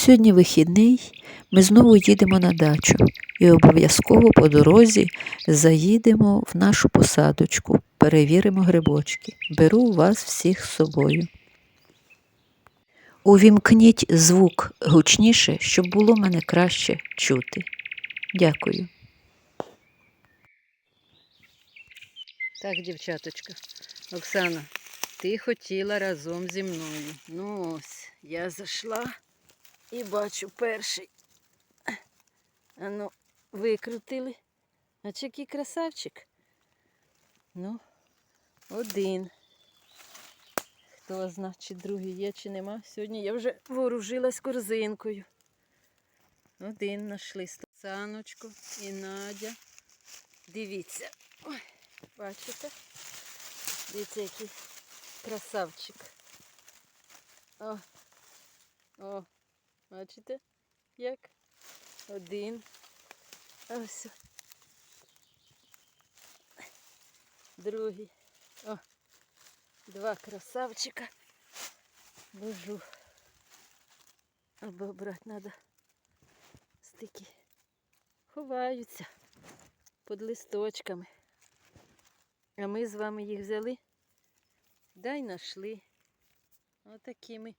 Сьогодні вихідний, ми знову їдемо на дачу і обов'язково по дорозі заїдемо в нашу посадочку, перевіримо грибочки. Беру вас всіх з собою. Увімкніть звук гучніше, щоб було мене краще чути. Дякую. Так, дівчаточка, Оксана, ти хотіла разом зі мною. Ну ось, я зайшла і бачу перший. Ану, викрутили. А чи який красавчик? Ну, один. Хто зна, чи другий є, чи нема. Сьогодні я вже вооружилась корзинкою. Один знайшли Саночку і Надя. Дивіться. Ой, бачите? Дивіться, який красавчик. О, о, бачите? Як? Один. Ось. Другий. О, два красавчика. Божу. Або брати треба стики. Ховаються під листочками. А ми з вами їх взяли. Да й нашли. Отакими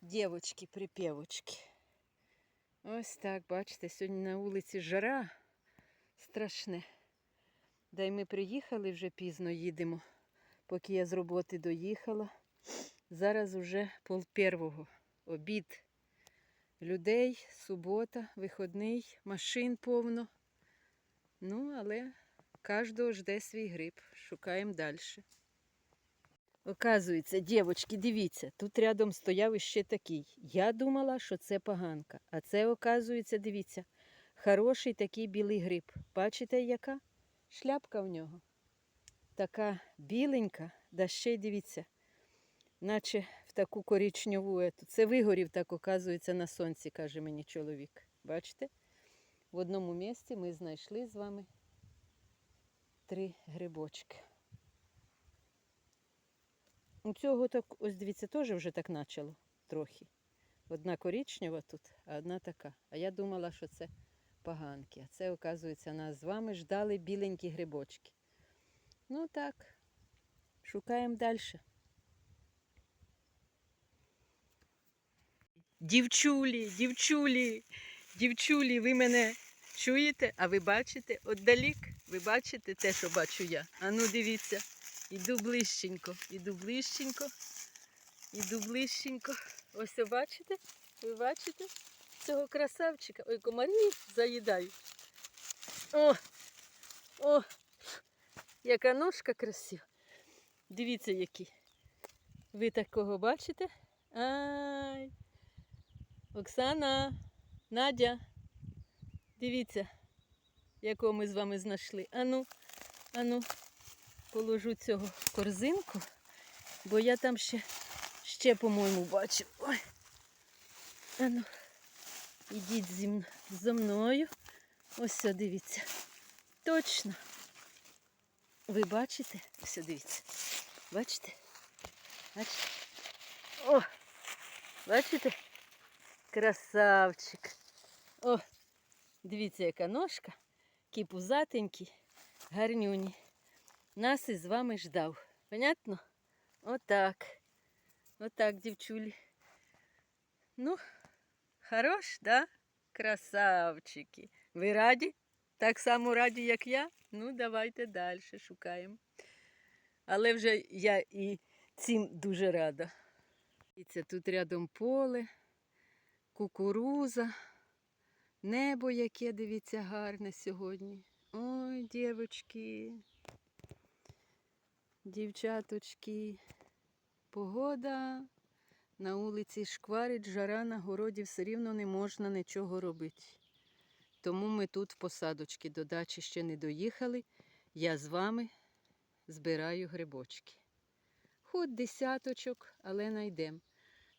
дівочки-припєвочки. Ось так, бачите, сьогодні на вулиці жара страшне. Да й ми приїхали вже пізно їдемо, поки я з роботи доїхала. Зараз уже пол первого обід. Людей, субота, виходний, машин повно. Ну, але кожного жде свій гриб. Шукаємо далі. Оказується, дівчатки, дивіться, тут рядом стояв іще такий. Я думала, що це поганка. А це, оказується, дивіться, хороший такий білий гриб. Бачите, яка? Шляпка в нього. Така біленька, да ще й дивіться, наче в таку коричневу. ету. Це вигорів, так оказується, на сонці, каже мені чоловік. Бачите? В одному місці ми знайшли з вами три грибочки. У цього так, ось дивіться, теж вже так почало трохи. Одна коричнева тут, а одна така. А я думала, що це поганки. А це, оказується, нас з вами ждали біленькі грибочки. Ну так, шукаємо далі. Дівчулі, дівчулі, дівчулі, ви мене чуєте, а ви бачите отдалік? Ви бачите те, що бачу я? Ану, дивіться. Іду ближченько, іду ближченько, іду ближченько. Ось ви бачите? Ви бачите цього красавчика? Ой, комарі заїдають. О! О! Яка ножка красива. Дивіться, які. Ви такого бачите? Ай! Оксана, Надя, дивіться, якого ми з вами знайшли. Ану, ану положу цього в корзинку, бо я там ще, ще по-моєму, бачу. Ой. Ану, ідіть зі м- зо мною. Ось все, дивіться. Точно. Ви бачите? Ось дивіться. Бачите? Бачите? О! Бачите? Красавчик. О! Дивіться, яка ножка. Який пузатенький, гарнюні нас із вами ждав. Понятно? Отак. Отак, дівчулі. Ну, хорош, да? Красавчики. Ви раді? Так само раді, як я? Ну, давайте далі шукаємо. Але вже я і цим дуже рада. І це тут рядом поле, кукуруза, небо яке, дивіться, гарне сьогодні. Ой, дівчатки. Дівчаточки, погода на вулиці шкварить, жара на городі все рівно не можна нічого робити. Тому ми тут в посадочки до дачі ще не доїхали. Я з вами збираю грибочки. Хоч десяточок, але найдемо.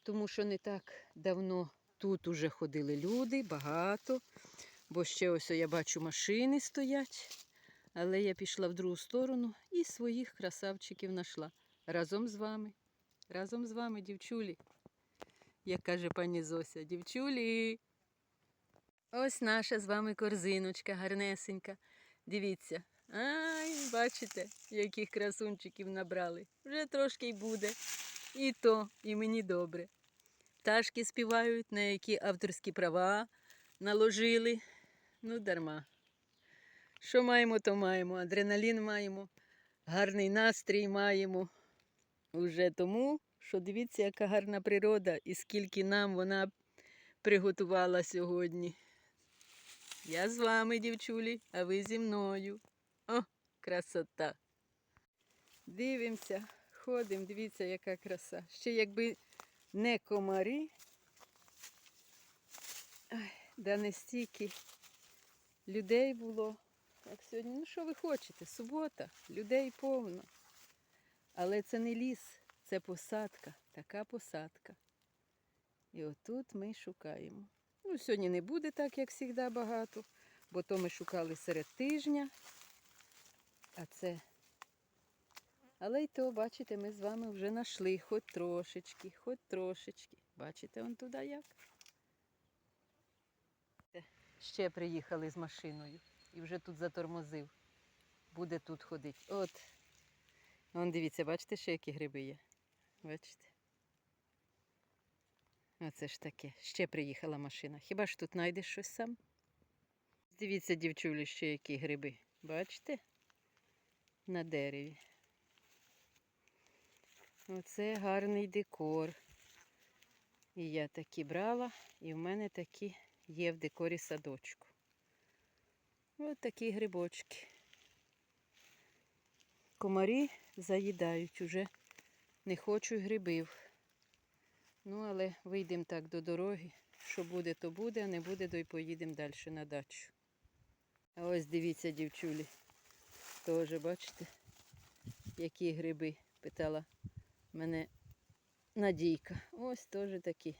Тому що не так давно тут уже ходили люди, багато. Бо ще ось я бачу машини стоять. Але я пішла в другу сторону і своїх красавчиків знайшла. Разом з вами. Разом з вами, дівчулі. як каже пані Зося, дівчулі. Ось наша з вами корзиночка гарнесенька. Дивіться. Ай, бачите, яких красунчиків набрали. Вже трошки й буде. І то, і мені добре. Пташки співають, на які авторські права наложили. Ну, дарма. Що маємо, то маємо. Адреналін маємо, гарний настрій маємо. Уже тому, що дивіться, яка гарна природа і скільки нам вона приготувала сьогодні. Я з вами, дівчулі, а ви зі мною. О, красота. Дивимося, ходимо, дивіться, яка краса. Ще якби не комарі, Ай, да не стільки людей було. Як сьогодні, ну що ви хочете? Субота, людей повно. Але це не ліс, це посадка, така посадка. І отут ми шукаємо. Ну, сьогодні не буде так, як завжди, багато, бо то ми шукали серед тижня. А це. Але й то, бачите, ми з вами вже знайшли хоч трошечки, хоч трошечки. Бачите, он туди як. Ще приїхали з машиною і вже тут затормозив. Буде тут ходити. От. Вон дивіться, бачите, ще які гриби є. Бачите? Оце ж таке. Ще приїхала машина. Хіба ж тут знайдеш щось сам? Дивіться, дівчулі, ще які гриби. Бачите? На дереві. Оце гарний декор. І я такі брала, і в мене такі є в декорі садочку. Ось такі грибочки. Комарі заїдають уже. Не хочу грибів. Ну, але вийдемо так до дороги. Що буде, то буде, а не буде, то й поїдемо далі на дачу. А ось дивіться, дівчулі. Теж бачите, які гриби, питала мене Надійка. Ось теж такі.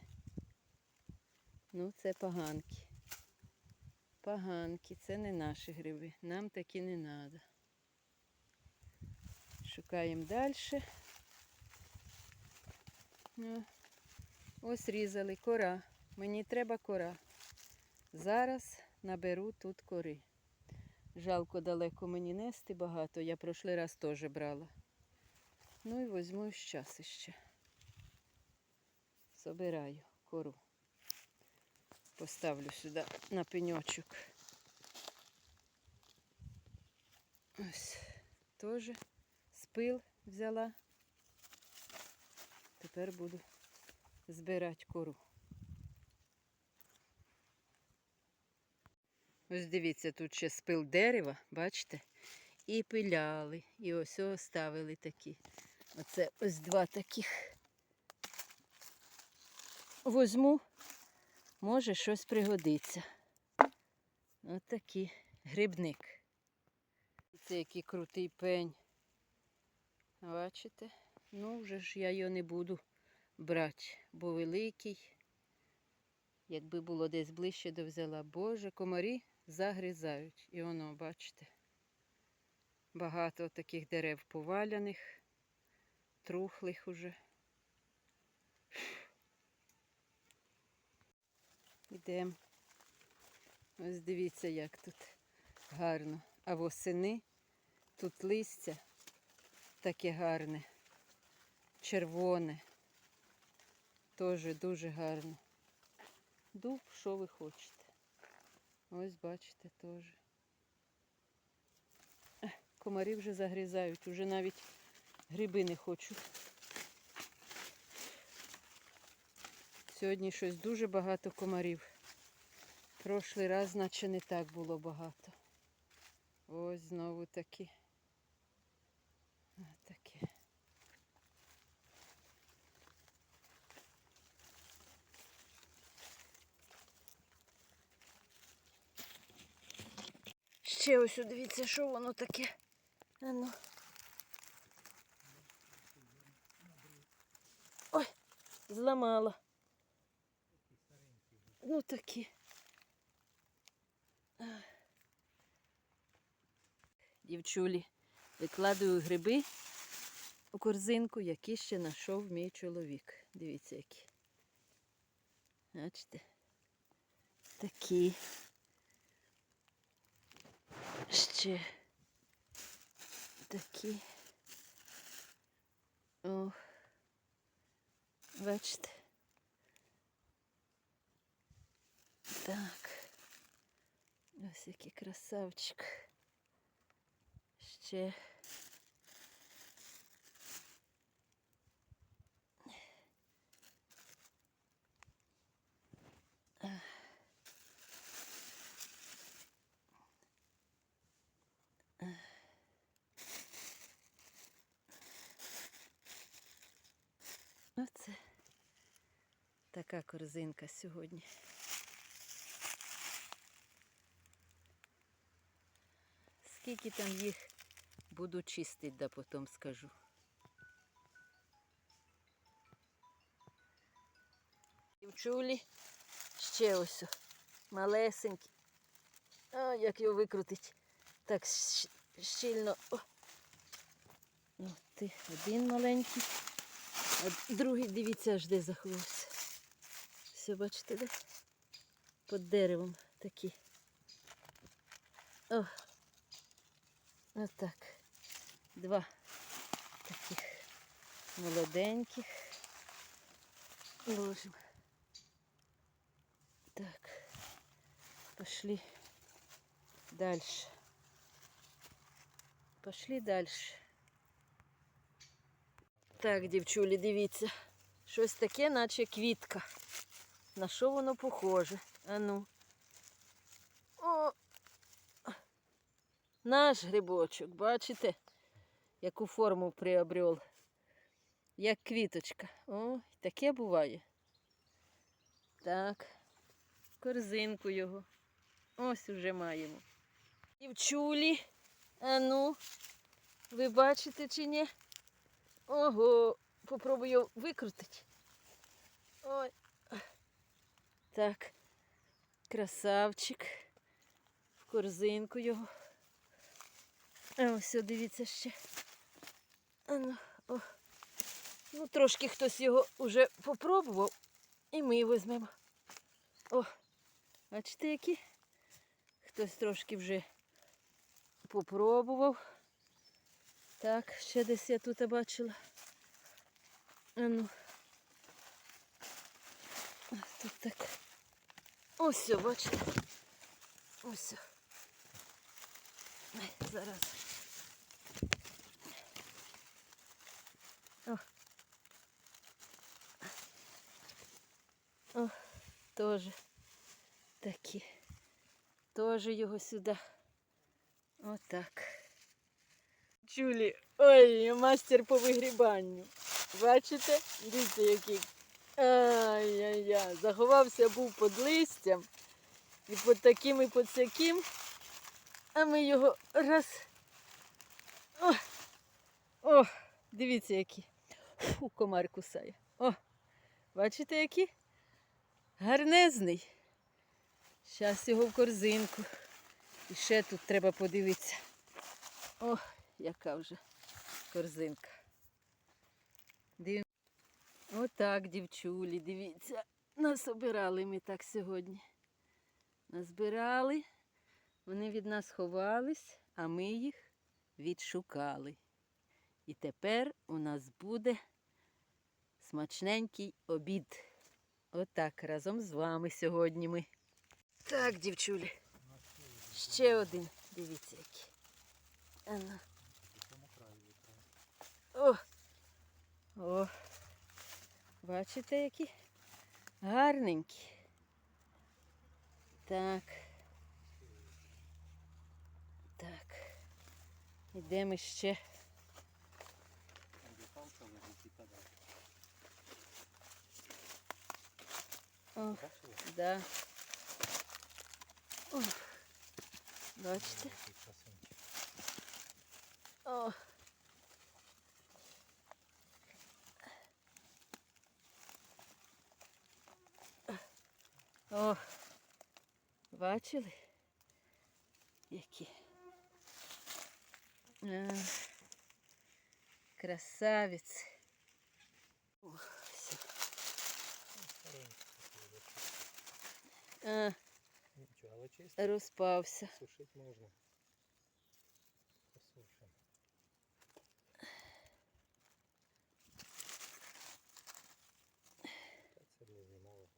Ну, це поганки. Поганки, це не наші гриби. Нам такі не треба. Шукаємо далі. Ну, ось різали кора. Мені треба кора. Зараз наберу тут кори. Жалко далеко мені нести багато. Я прошлий раз теж брала. Ну і візьму зараз іще. Собираю кору. Поставлю сюди на пеньочок. Ось теж спил взяла. Тепер буду збирати кору. Ось дивіться, тут ще спил дерева, бачите? І пиляли. І ось оставили такі. Оце ось два таких. Возьму, може щось пригодиться. Ось такий грибник. Це який крутий пень. Бачите? Ну, вже ж я його не буду брати, бо великий. Якби було десь ближче, то взяла. Боже, комарі загризають. І воно, бачите, багато таких дерев поваляних, трухлих уже. Йдемо. Ось дивіться, як тут гарно. А восени тут листя таке гарне, червоне. Теж дуже гарно. Дуб, що ви хочете. Ось бачите теж. Комарі вже загрізають, уже навіть гриби не хочу. Сьогодні щось дуже багато комарів. Прошлий раз, наче не так було багато. Ось знову такі. Ось таке. Ще ось дивіться, що воно таке. Ану. Ой, зламала. Ну такі. Дівчулі, викладаю гриби у корзинку, які ще знайшов мій чоловік. Дивіться, які. Бачите? Такі. Ще такі. О. Бачите? Так. Ось який красавчик. Ще. Оце така корзинка сьогодні. Скільки там їх буду чистити, да потім скажу. Дівчулі ще ось о, малесенький. А, як його викрутить. Так щільно. О. О, ти один маленький. А другий, дивіться, аж де заховався. Все, бачите, де? Під деревом такі. О. Отак. Два таких молоденьких. Ложим. Так. Пошли дальше. Пошли дальше. Так, дівчулі, дивіться. Щось таке, наче квітка. На що воно похоже? Ану. О! Наш грибочок, бачите, яку форму приобрел. Як квіточка. О, таке буває. Так, корзинку його. Ось уже маємо. Дівчулі, ану, ви бачите чи ні? Ого, попробую викрутити. Ой. Так, красавчик. В корзинку його. А ось дивіться ще. Ану, о. Ну, трошки хтось його вже попробував, і ми візьмемо. О, бачите, які? Хтось трошки вже попробував. Так, ще десь я тут бачила. А ну. Тут так. Ось, бачите. Ось. Зараз. О. О, теж такі. Теж його сюди. Отак. Чулі, ой, мастер по вигрібанню. Бачите? Дивіться, який. Ай-яй-яй. Заховався був під листям. І під таким, і під сяким. А ми його раз. О! О! Дивіться, які. Фу, комар кусає. О! Бачите, який? Гарнезний. Зараз його в корзинку. І ще тут треба подивитися. О, яка вже корзинка. Див... Отак, дівчулі, дивіться. Насобирали ми так сьогодні. Назбирали, вони від нас ховались, а ми їх відшукали. І тепер у нас буде смачненький обід. Отак, разом з вами сьогодні ми. Так, дівчулі. Ще один. Дивіться, який. Ано. О! О! Бачите, які? Гарненькі. Так. Так. Ідемо ще. О, да. О, бачите? О. Бачили? Які? А, красавець. О, все. А, Нічого, але чисто розпався. сушити можна. Посушимо. Та Це не знімало.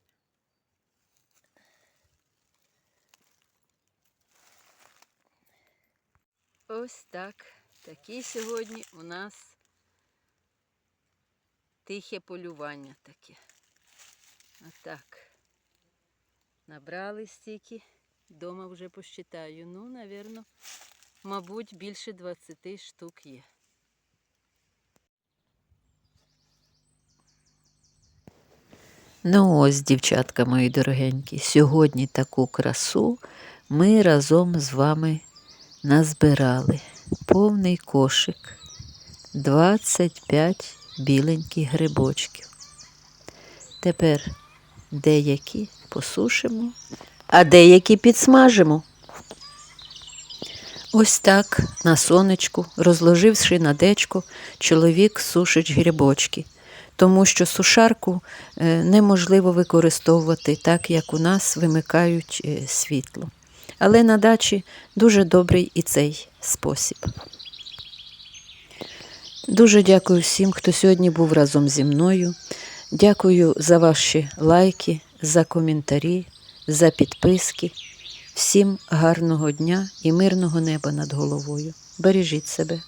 Ось так. Такі сьогодні у нас тихе полювання таке. Отак. Набрали стільки. Дома вже посчитаю. Ну, навірно, мабуть, більше 20 штук є. Ну ось, дівчатка мої дорогенькі, сьогодні таку красу ми разом з вами назбирали. Повний кошик, 25 біленьких грибочків. Тепер деякі посушимо, а деякі підсмажимо. Ось так на сонечку, розложивши на дечко, чоловік сушить грибочки, тому що сушарку е, неможливо використовувати так, як у нас вимикають е, світло. Але на дачі дуже добрий і цей спосіб. Дуже дякую всім, хто сьогодні був разом зі мною. Дякую за ваші лайки, за коментарі, за підписки. Всім гарного дня і мирного неба над головою. Бережіть себе.